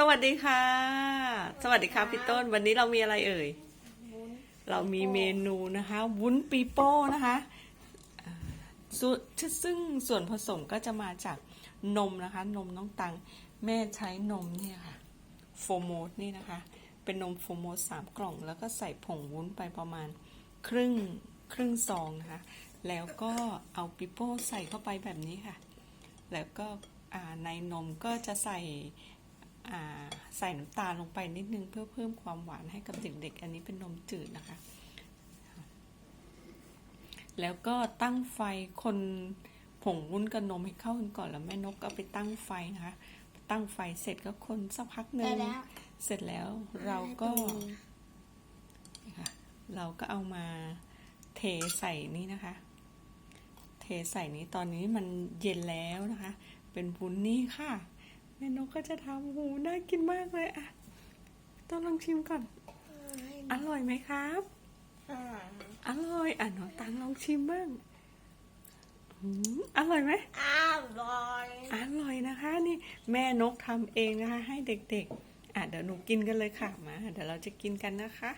สวัสดีค่ะ สวัสดีค่ะพี่ต้น วันนี้เรามีอะไรเอ่ย เรามีเมนูนะคะ วุ้นปีโป้นะคะอ่าส่วนซึ่งส่วนผสมก็จะมาจากนมนะคะ นมน้องตัง แม่ใช้นมเนี่ยค่ะ โฟโมสนี่นะคะ เป็นนมโฟโมสสามกล่อง แล้วก็ใส่ผงวุ้นไปประมาณครึ่งครึ่งซองนะคะ แล้วก็เอาปิโป้ใส่เข้าไปแบบนี้ค่ะ แล้วก็อ่าในนมก็จะใส่อ่า ใส่น้ำตาลลงไปนิดนึงเพื่อเพิ่มความหวานให้กับเด็กๆ อันนี้เป็นนมจืดนะคะ แล้วก็ตั้งไฟคนผงวุ้นกับนมให้เข้ากันก่อนแล้วแม่นกก็เอาไปตั้งไฟนะคะ ตั้งไฟเสร็จก็คนสักพักหนึ่งได้แล้วเสร็จแล้วเราก็นี่ค่ะเราก็เอามาเทใส่นี่นะคะ เทใส่นี้ตอนนี้มันเย็นแล้วนะคะ เป็นวุ้นนี่ค่ะ แม่นกก็จะทำหูน่ากินมากเลยอะต้องลองชิมก่อน อร่อยไหมครับ อร่อย อะน้องตังลองชิมบ้างหืมอร่อยไหมอร่อย อร่อยนะคะ นี่แม่นกทำเองนะคะ ให้เด็กๆ อะเดี๋ยวหนูกินกันเลยค่ะมาเดี๋ยวเราจะกินกันนะคะ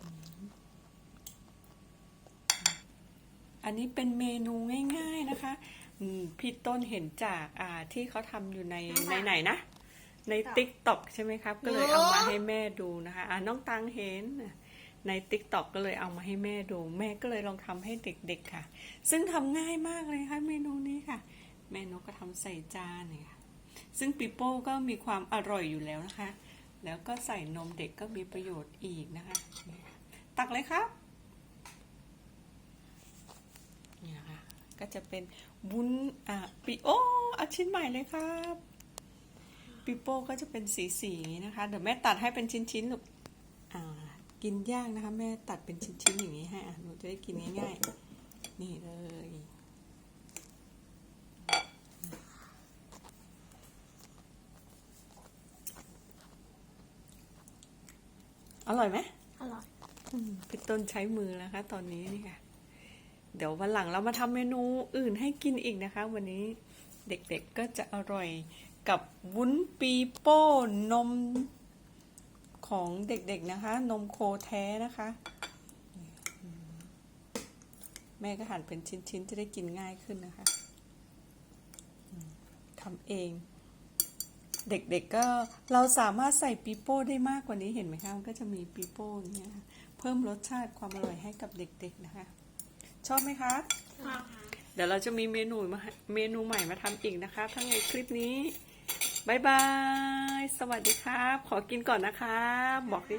อืมอันนี้เป็นเมนูง่าย ๆนะคะอืม พี่ต้นเห็นจากอ่าที่เขาทำอยู่ในในไหนนะ ในติ๊กต็อกใช่ไหมครับ ก็เลยเอามาให้แม่ดูนะคะอ่าน้องตังเห็นน่ะในติ๊กต็อกก็เลยเอามาให้แม่ดู แม่ก็เลยลองทำให้เด็กๆค่ะ ซึ่งทำง่ายมากเลยค่ะเมนูนี้ค่ะ แม่นกก็ทำใส่จานเนี่ยค่ะซึ่งปิโป้ก็มีความอร่อยอยู่แล้วนะคะ แล้วก็ใส่นมเด็กก็มีประโยชน์อีกนะคะนี่ค่ะตักเลยครับเนี่ยค่ะ ก็จะเป็นวุ้นอะปิโอเอาชิ้นใหม่เลยครับปิโป้ก็จะเป็นสีสีๆอย่างนี้นะคะ เดี๋ยวแม่ตัดให้เป็นชิ้นๆลูกอ่ากินยากนะคะ แม่ตัดเป็นชิ้นๆอย่างนี้ให้อะหนูจะได้กินง่ายๆ นี่เลยอร่อยไหมอร่อยอืมพี่ต้นใช้มือนะคะตอนนี้นี่ค่ะ เดี๋ยววันหลังเรามาทำเมนูอื่นให้กินอีกนะคะ วันนี้เด็กๆก็จะอร่อยกับวุ้นปีโป้นมของเด็กๆนะคะ นมโคแท้นะคะ แม่ก็หั่นเป็นชิ้นๆ จะได้กินง่ายขึ้นนะคะทำเอง เด็กๆก็เราสามารถใส่ปีโป้ได้มากกว่านี้เห็นไหมคะมันก็จะมีปีโป้เงี้ยเพิ่มรสชาติความอร่อยให้กับเด็ก ๆนะคะ ชอบไหมคะเดี๋ยวเราจะมีเมนูมาให้เมนูใหม่มาทำอีกนะคะทั้งในคลิปนี้บายบาย สวัสดีครับ ขอกินก่อนนะคะ บอกดิ